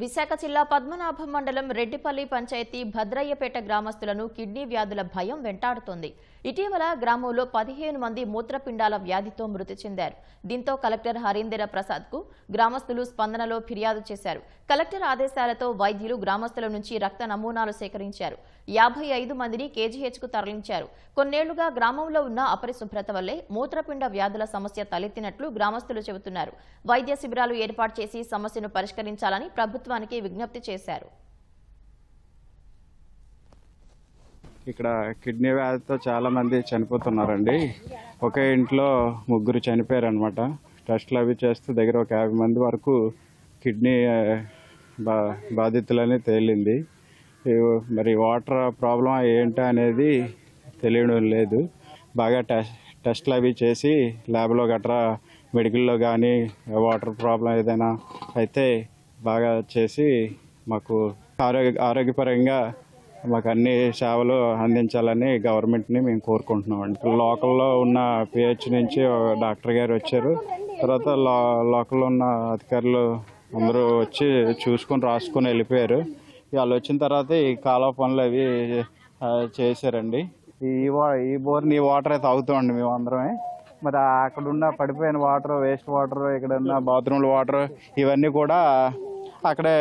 విశాఖ జిల్లా పద్మనాభం మండలం రెడ్డిపల్లి పంచాయతీ భద్రయ్యపేట గ్రామస్తులను కిడ్నీ వ్యాధుల భయం వెంటాడుతోంది. ఇటీవల గ్రామంలో పదిహేను మంది మూత్రపిండాల వ్యాధితో మృతి చెందారు. దీంతో కలెక్టర్ హరీందర ప్రసాద్కు గ్రామస్తులు స్పందనలో ఫిర్యాదు చేశారు. కలెక్టర్ ఆదేశాలతో వైద్యులు గ్రామస్తుల నుంచి రక్త నమూనాలు సేకరించారు. యాభై ఐదు మందిని కేజీహెచ్కు తరలించారు. కొన్నేళ్ళుగా గ్రామంలో ఉన్న అపరిశుభ్రత వల్లే మూత్రపిండ వ్యాధుల సమస్య తలెత్తినట్లు గ్రామస్తులు చెబుతున్నారు. వైద్య శిబిరాలు ఏర్పాటు చేసి సమస్యను పరిష్కరించాలని ప్రభుత్వం ప్రభుత్వానికి విజ్ఞప్తి చేశారు. ఇక్కడ కిడ్నీ వ్యాధితో చాలా మంది చనిపోతున్నారండి. ఒకే ఇంట్లో ముగ్గురు చనిపోయారు అనమాట టెస్ట్లు అవి చేస్తే దగ్గర ఒక యాభై మంది వరకు కిడ్నీ బా బాధితులని తేలింది. మరి వాటర్ ప్రాబ్లం ఏంటి అనేది తెలియడం లేదు. బాగా టెస్ట్ టెస్ట్లు అవి చేసి ల్యాబ్లో గట్రా మెడికల్లో కానీ వాటర్ ప్రాబ్లం ఏదైనా అయితే బాగా చేసి మాకు ఆరోగ్య ఆరోగ్యపరంగా మాకు అన్ని సేవలు అందించాలని గవర్నమెంట్ని మేము కోరుకుంటున్నామండి లోకల్లో ఉన్న పిహెచ్ నుంచి ఒక డాక్టర్ గారు వచ్చారు. తర్వాత లో లోకల్లో ఉన్న అధికారులు అందరూ వచ్చి చూసుకొని రాసుకొని వెళ్ళిపోయారు. వాళ్ళు వచ్చిన తర్వాత ఈ కాలువ పనులు అవి చేశారండి. ఈ వా ఈ బోర్ని ఈ వాటర్ అయితే తాగుతామండి మేము అందరమే. మరి అక్కడ ఉన్న పడిపోయిన వాటర్ వేస్ట్ వాటర్ ఇక్కడ ఉన్న బాత్రూమ్ల వాటర్ ఇవన్నీ కూడా అక్కడే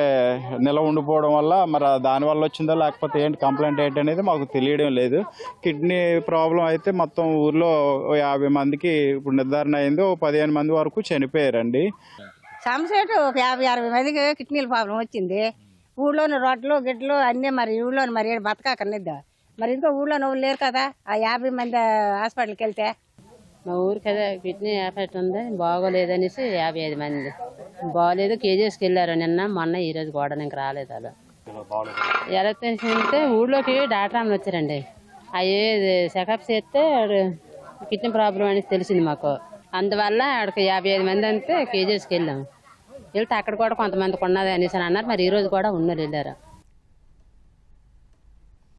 నిల ఉండిపోవడం వల్ల మరి దానివల్ల వచ్చిందో లేకపోతే ఏంటి కంప్లైంట్ ఏంటి అనేది మాకు తెలియడం లేదు. కిడ్నీ ప్రాబ్లం అయితే మొత్తం ఊర్లో యాభై మందికి ఇప్పుడు నిర్ధారణ అయింది. ఓ పదిహేను మంది వరకు చనిపోయారండి. సమసేటు ఒక యాభై అరవై మందికి కిడ్నీల ప్రాబ్లం వచ్చింది. ఊళ్ళోని రోడ్లు గిడ్లు అన్నీ మరి ఊళ్ళోని మరి ఏడు బతకాకనిద్దా మరి ఇంకా ఊళ్ళో నువ్వు లేరు కదా ఆ యాభై మంది హాస్పిటల్కి వెళ్తే? మా ఊరికి కదా కిడ్నీ ఎఫెక్ట్ ఉంది బాగోలేదనేసి యాభై ఐదు మంది. బాగోలేదు కేజీఎస్కి వెళ్ళారు నిన్న మొన్న ఈ రోజు కూడా ఇంక రాలేదు వాళ్ళు ఎలా తెలిసిందంటే ఊళ్ళోకి డాక్టర్ అమ్మలు వచ్చారండి అవి చెకప్ చేస్తే ఆడు కిడ్నీ ప్రాబ్లం అనేసి తెలిసింది మాకు. అందువల్ల ఆడికి యాభై ఐదు మంది అంతే కేజీఎస్కి వెళ్ళాం. వెళ్తే అక్కడ కూడా కొంతమందికి ఉన్నది అనేసి అని అన్నారు. మరి ఈ రోజు కూడా ఉన్నది వెళ్ళారు.